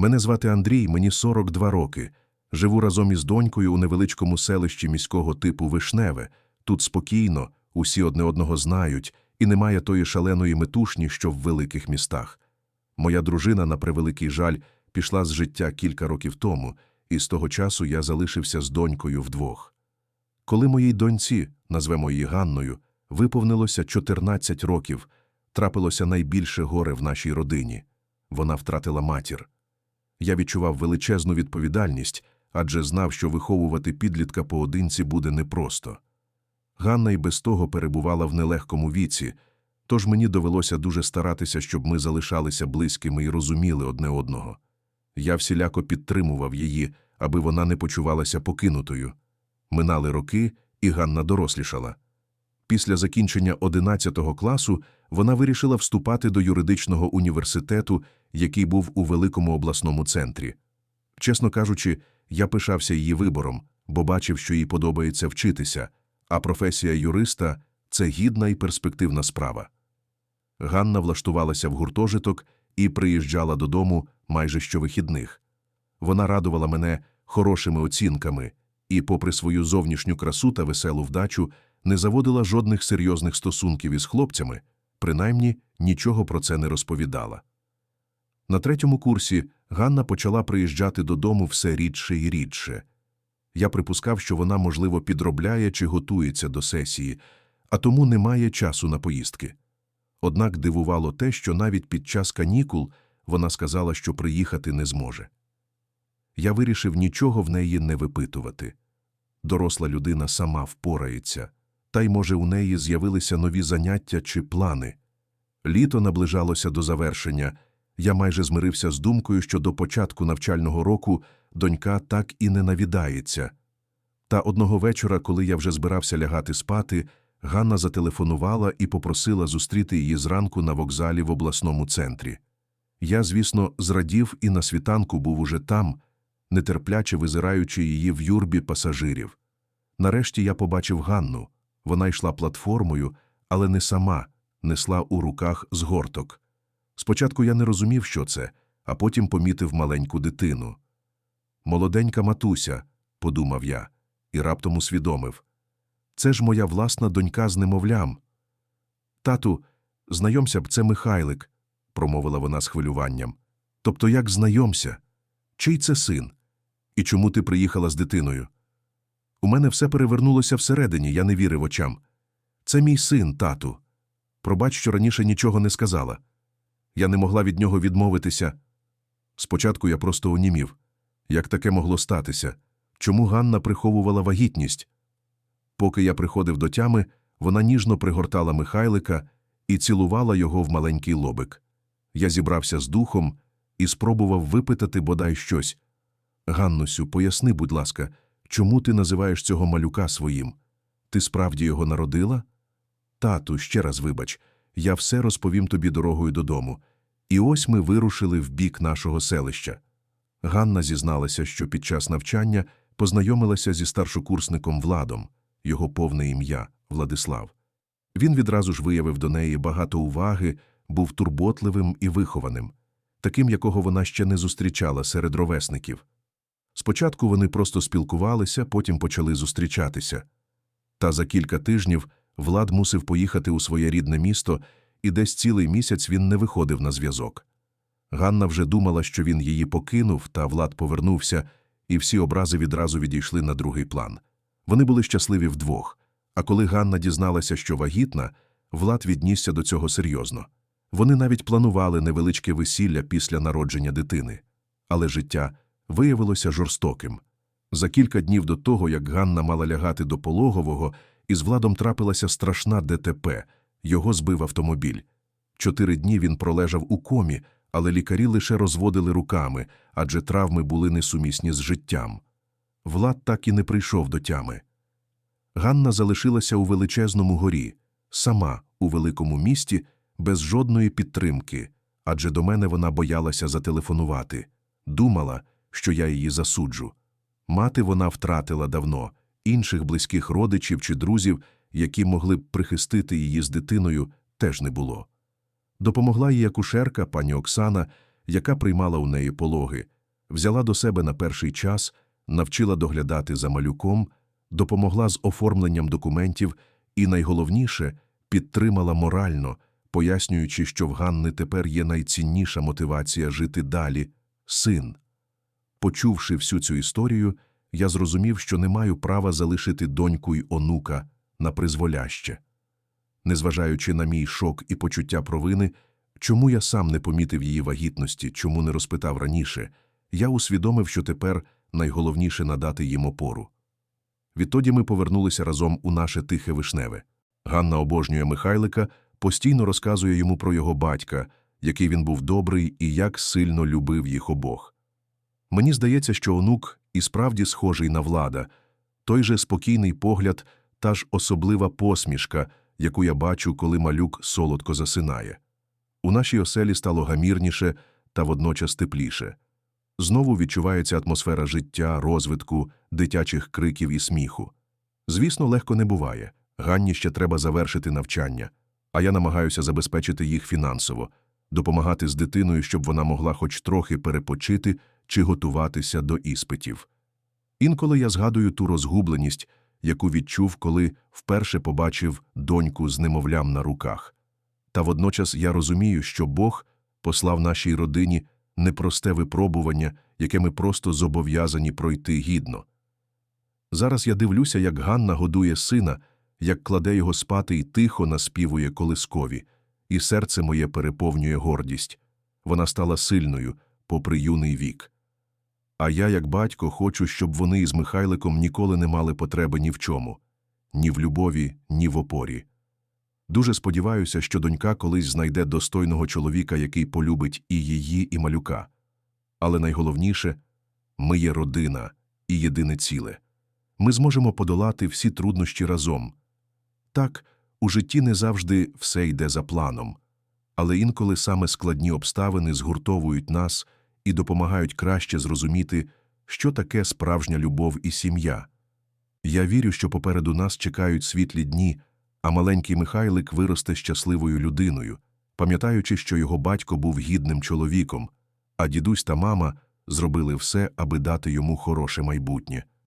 Мене звати Андрій, мені 42 роки. Живу разом із донькою у невеличкому селищі міського типу Вишневе. Тут спокійно, усі одне одного знають, і немає тої шаленої метушні, що в великих містах. Моя дружина, на превеликий жаль, пішла з життя кілька років тому, і з того часу я залишився з донькою вдвох. Коли моїй доньці, назвемо її Ганною, виповнилося 14 років, трапилося найбільше горе в нашій родині. Вона втратила матір. Я відчував величезну відповідальність, адже знав, що виховувати підлітка поодинці буде непросто. Ганна й без того перебувала в нелегкому віці, тож мені довелося дуже старатися, щоб ми залишалися близькими і розуміли одне одного. Я всіляко підтримував її, аби вона не почувалася покинутою. Минали роки, і Ганна дорослішала. Після закінчення 11 класу вона вирішила вступати до юридичного університету, який був у великому обласному центрі. Чесно кажучи, я пишався її вибором, бо бачив, що їй подобається вчитися, а професія юриста це гідна і перспективна справа. Ганна влаштувалася в гуртожиток і приїжджала додому майже щовихідних. Вона радувала мене хорошими оцінками і, попри свою зовнішню красу та веселу вдачу, не заводила жодних серйозних стосунків із хлопцями, принаймні нічого про це не розповідала. На третьому курсі Ганна почала приїжджати додому все рідше і рідше. Я припускав, що вона, можливо, підробляє чи готується до сесії, а тому не має часу на поїздки. Однак дивувало те, що навіть під час канікул вона сказала, що приїхати не зможе. Я вирішив нічого в неї не випитувати. Доросла людина сама впорається, та й, може, у неї з'явилися нові заняття чи плани. Літо наближалося до завершення. Я майже змирився з думкою, що до початку навчального року донька так і не навідається. Та одного вечора, коли я вже збирався лягати спати, Ганна зателефонувала і попросила зустріти її зранку на вокзалі в обласному центрі. Я, звісно, зрадів і на світанку був уже там, нетерпляче визираючи її в юрбі пасажирів. Нарешті я побачив Ганну. Вона йшла платформою, але не сама, несла у руках згорток. Спочатку я не розумів, що це, а потім помітив маленьку дитину. Молоденька матуся, подумав я, і раптом усвідомив. Це ж моя власна донька з немовлям. Тату, знайомся б, це Михайлик, промовила вона з хвилюванням. Тобто як знайомся? Чий це син? І чому ти приїхала з дитиною? У мене все перевернулося всередині, я не вірив очам. Це мій син, тату. Пробач, що раніше нічого не сказала. Я не могла від нього відмовитися. Спочатку я просто онімів. Як таке могло статися? Чому Ганна приховувала вагітність? Поки я приходив до тями, вона ніжно пригортала Михайлика і цілувала його в маленький лобик. Я зібрався з духом і спробував випитати бодай щось. Ганнусю, поясни, будь ласка, чому ти називаєш цього малюка своїм? Ти справді його народила? Тату, ще раз вибач, я все розповім тобі дорогою додому. І ось ми вирушили в бік нашого селища. Ганна зізналася, що під час навчання познайомилася зі старшокурсником Владом, його повне ім'я Владислав. Він відразу ж виявив до неї багато уваги, був турботливим і вихованим, таким, якого вона ще не зустрічала серед ровесників. Спочатку вони просто спілкувалися, потім почали зустрічатися. Та за кілька тижнів Влад мусив поїхати у своє рідне місто, і десь цілий місяць він не виходив на зв'язок. Ганна вже думала, що він її покинув, та Влад повернувся, і всі образи відразу відійшли на другий план. Вони були щасливі вдвох. А коли Ганна дізналася, що вагітна, Влад віднісся до цього серйозно. Вони навіть планували невеличке весілля після народження дитини. Але життя виявилося жорстоким. За кілька днів до того, як Ганна мала лягати до пологового, із Владом трапилася страшна ДТП, його збив автомобіль. Чотири дні він пролежав у комі, але лікарі лише розводили руками, адже травми були несумісні з життям. Влад так і не прийшов до тями. Ганна залишилася у величезному горі, сама у великому місті, без жодної підтримки, адже до мене вона боялася зателефонувати. Думала, що я її засуджу. Мати вона втратила давно, інших близьких родичів чи друзів, які могли б прихистити її з дитиною, теж не було. Допомогла їй акушерка, пані Оксана, яка приймала у неї пологи, взяла до себе на перший час, навчила доглядати за малюком, допомогла з оформленням документів і, найголовніше, підтримала морально, пояснюючи, що в Ганни тепер є найцінніша мотивація жити далі – син. Почувши всю цю історію, я зрозумів, що не маю права залишити доньку й онука на призволяще. Незважаючи на мій шок і почуття провини, чому я сам не помітив її вагітності, чому не розпитав раніше, я усвідомив, що тепер найголовніше надати їм опору. Відтоді ми повернулися разом у наше тихе вишневе. Ганна обожнює Михайлика, постійно розказує йому про його батька, який він був добрий і як сильно любив їх обох. Мені здається, що онук і справді схожий на влада, той же спокійний погляд, та ж особлива посмішка, яку я бачу, коли малюк солодко засинає. У нашій оселі стало гамірніше та водночас тепліше. Знову відчувається атмосфера життя, розвитку, дитячих криків і сміху. Звісно, легко не буває. Ганні ще треба завершити навчання, а я намагаюся забезпечити їх фінансово, допомагати з дитиною, щоб вона могла хоч трохи перепочити чи готуватися до іспитів. Інколи я згадую ту розгубленість, яку відчув, коли вперше побачив доньку з немовлям на руках. Та водночас я розумію, що Бог послав нашій родині непросте випробування, яке ми просто зобов'язані пройти гідно. Зараз я дивлюся, як Ганна годує сина, як кладе його спати і тихо наспівує колискові, і серце моє переповнює гордість. Вона стала сильною, попри юний вік. А я, як батько, хочу, щоб вони із Михайликом ніколи не мали потреби ні в чому ні в любові, ні в опорі. Дуже сподіваюся, що донька колись знайде достойного чоловіка, який полюбить і її, і малюка. Але найголовніше ми є родина і єдине ціле. Ми зможемо подолати всі труднощі разом. Так, у житті не завжди все йде за планом, але інколи саме складні обставини згуртовують нас і допомагають краще зрозуміти, що таке справжня любов і сім'я. Я вірю, що попереду нас чекають світлі дні, а маленький Михайлик виросте щасливою людиною, пам'ятаючи, що його батько був гідним чоловіком, а дідусь та мама зробили все, аби дати йому хороше майбутнє.